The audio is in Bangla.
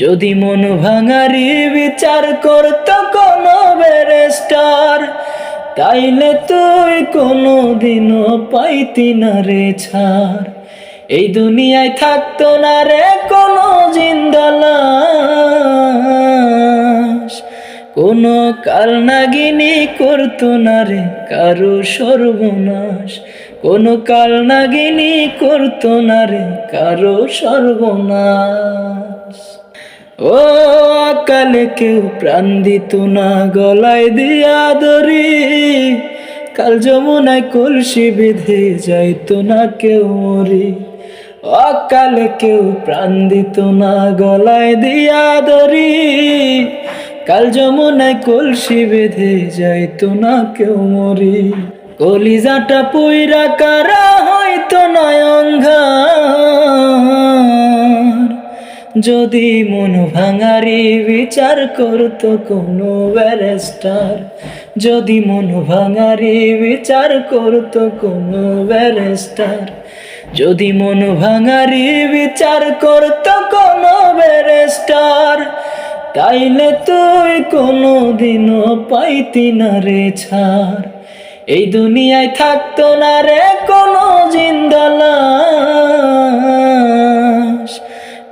যদি মন ভাঙারি বিচার করত কোনো ব্যারিস্টার, তাইলে তুই কোনো দিনও পাইতি না রে ছাড়। এই দুনিয়ায় থাকতো না রে কোনো জিন্দালাস কোনো কাল নাগিনী করতো না রে কারও সর্বনাশ। কোনো কাল নাগিনী করতো না রে কারও সর্বনাশ। ও কালে কেউ প্রাণ দিত না, গলায় দিয়া দরি কাল যমুনায় কলসি বেঁধে যাইতো না কেউ মরি। অকালে কেউ প্রাণ দিত না, গলায় দিয়া দরি কাল যমুনায় কলসি বেঁধে যাইতো না কেউ মরি। কলিজাটা পুইরা কারা হয়তো নয় যদি মন ভাঙারি বিচার করতো কোনো ব্যারেস্টার, যদি মন ভাঙারি বিচার করতো কোনো ব্যারেস্টার, যদি মন ভাঙারি বিচার করতো কোনো ব্যারিস্টার, তাইলে তুই কোনো দিনও পাইতি না রে ছাড়। এই দুনিয়ায় থাকতো না রে কোনো জিন্দালাস